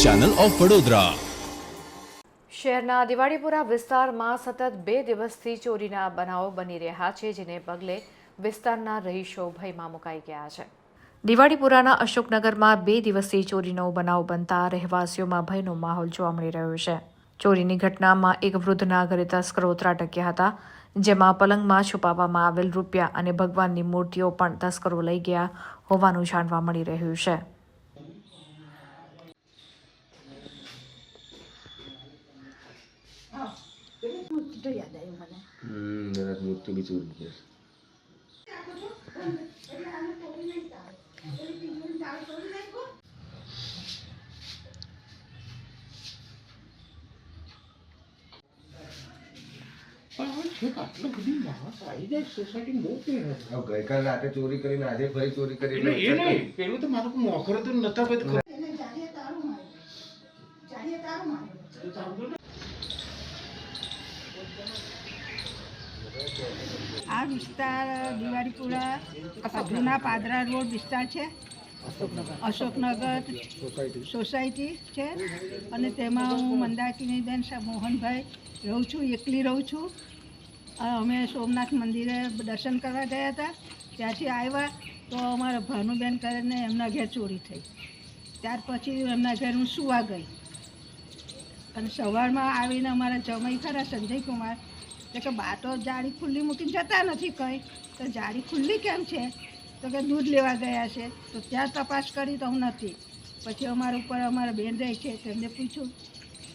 Channel of Vadodara શહેરના દિવાળીપુરા વિસ્તારમાં સતત બે દિવસથી ચોરીના બનાવો બની રહ્યા છે, જેને પગલે વિસ્તારના રહીશો ભયમાં મુકાઈ ગયા છે. દિવાળીપુરાના અશોકનગરમાં બે દિવસથી ચોરીનો બનાવ બનતા રહેવાસીઓમાં ભયનો માહોલ જોવા મળી રહ્યો છે. ચોરીની ઘટનામાં એક વૃદ્ધના ઘરે તસ્કરો ત્રાટક્યા હતા, જેમાં પલંગમાં છુપાવવામાં આવેલ રૂપિયા અને ભગવાનની મૂર્તિઓ પણ તસ્કરો લઈ ગયા હોવાનું જાણવા મળી રહ્યું છે. મૃત્યુ બી ચોરી છે હવે ગઈકાલ રાતે ચોરી કરીને આજે ફરી ચોરી કરી એ નહીં પેલું તો મારું મોખરો તો નતા આ વિસ્તાર, દિવાળીપુરા જૂના પાદરા રોડ વિસ્તાર છે. અશોકનગર સોસાયટી છે. અને તેમાં હું મંદાકિનીબેન મોહનભાઈ રહું છું, એકલી રહું છું. અમે સોમનાથ મંદિરે દર્શન કરવા ગયા હતા. ત્યાંથી આવ્યા તો અમારા ભાનુબેન કરીને એમના ઘેર ચોરી થઈ. ત્યાર પછી એમના ઘેર હું સુવા ગઈ. અને સવારમાં આવીને અમારા જમાઈ ખરા સંજય કુમાર તો કે બા તો જાળી ખુલ્લી મૂકીને જતા નથી કંઈ. તો જાળી ખુલ્લી કેમ છે? તો કે દૂધ લેવા ગયા છે. તો ત્યાં તપાસ કરી તો હું નથી. પછી અમારા ઉપર અમારા બેન રહે છે તેમને પૂછ્યું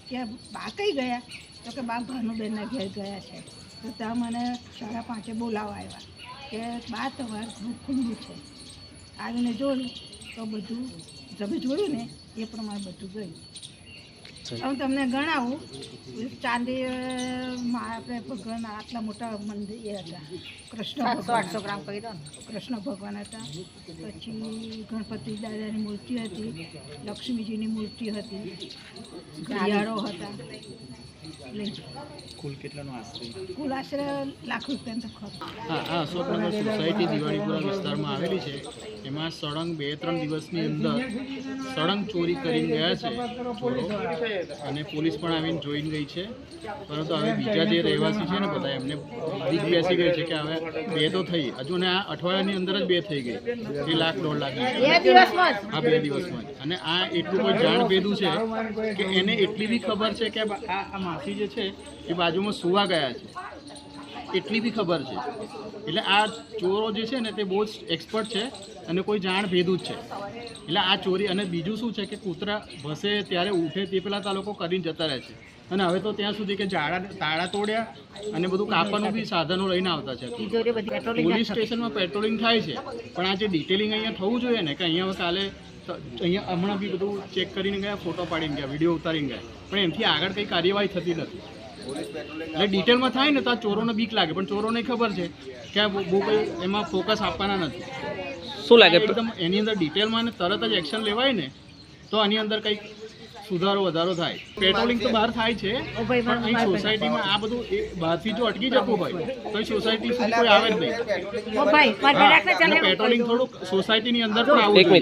કે બા કઈ ગયા? તો કે બા ભાનુબેનના ઘેર ગયા છે. તો ત્યાં મને સાડા પાંચે બોલાવવા આવ્યા કે બા તમારું ઘર ખુલ્લું છે. આવીને જોયું તો બધું તમે જોયું ને એ પ્રમાણે બધું ગયું. હું તમને ગણાવું. ચાંદી આપણે ભગવાન આટલા મોટા મંદિર એ હતા. કૃષ્ણ ભગવાન કૃષ્ણ ભગવાન હતા. પછી ગણપતિ દાદાની મૂર્તિ હતી. લક્ષ્મીજીની મૂર્તિ હતી. ઘડિયાળો હતા. એટલે કુલ કેટલાનો આશરે કુલ આશરે લાખ રૂપિયા તો ખર્ચ. હા સોસાયટી દિવાળીપુરા વિસ્તારમાં આવેલી છે. એમાં સળંગ બે ત્રણ દિવસની અંદર સળંગ ચોરી કરી ગયા છે. ચોરો અને પોલીસ પણ આવીને જોઈને ગઈ છે. પરંતુ હવે બીજા જે રહેવાસી છે ને બધા એમને બીક બેસી ગઈ છે કે હવે બે તો થઈ. હજુ ને આ અઠવાડિયાની અંદર જ બે થઈ ગઈ. બે લાખ દોઢ લાખ હા બે દિવસમાં જ. અને આ એટલું કોઈ જાણ ભેદું છે કે એને એટલી બી ખબર છે કે આ આ માસી જે છે એ બાજુમાં સુવા ગયા છે. એટલી બી ખબર છે. એટલે આ ચોરો જે છે ને તે બહુ જ એક્સપર્ટ છે અને કોઈ જાણ ભેદું જ છે. એટલે આ ચોરી અને બીજું શું છે કે કૂતરા ભસે ત્યારે ઉઠે તે પહેલાં તો આ લોકો કરીને જતા રહે છે. અને હવે તો ત્યાં સુધી કે જાડા તાળા તોડ્યા અને બધું કાપવાનું બી સાધનો લઈને આવતા છે. પોલીસ સ્ટેશનમાં પેટ્રોલિંગ થાય છે. પણ આ જે ડિટેલિંગ અહીંયા થવું જોઈએ ને કે અહીંયા કાલે અહીંયા હમણાં બી બધું ચેક કરીને ગયા ફોટો પાડીને ગયા વીડિયો ઉતારીને ગયા. પણ એમથી આગળ કંઈ કાર્યવાહી થતી નથી. એટલે ડિટેલમાં થાય ને તો આ ચોરોને બીક લાગે પણ ચોરોને ખબર છે કે આ બહુ કંઈ એમાં ફોકસ આપવાના નથી. શું લાગે? એકદમ એની અંદર ડિટેલમાં ને તરત જ એક્શન લેવાય ને તો આની અંદર કંઈક સુધારો વધારો થાય. પેટ્રોલિંગ તો બહાર થાય છે પણ અહીં સોસાયટીમાં આ બધું બહારથી જો અટકી જતું હોય તો સોસાયટી સુધી કોઈ આવે જ નહીં. અને પેટ્રોલિંગ થોડુંક સોસાયટીની અંદર પણ આવવું જોઈએ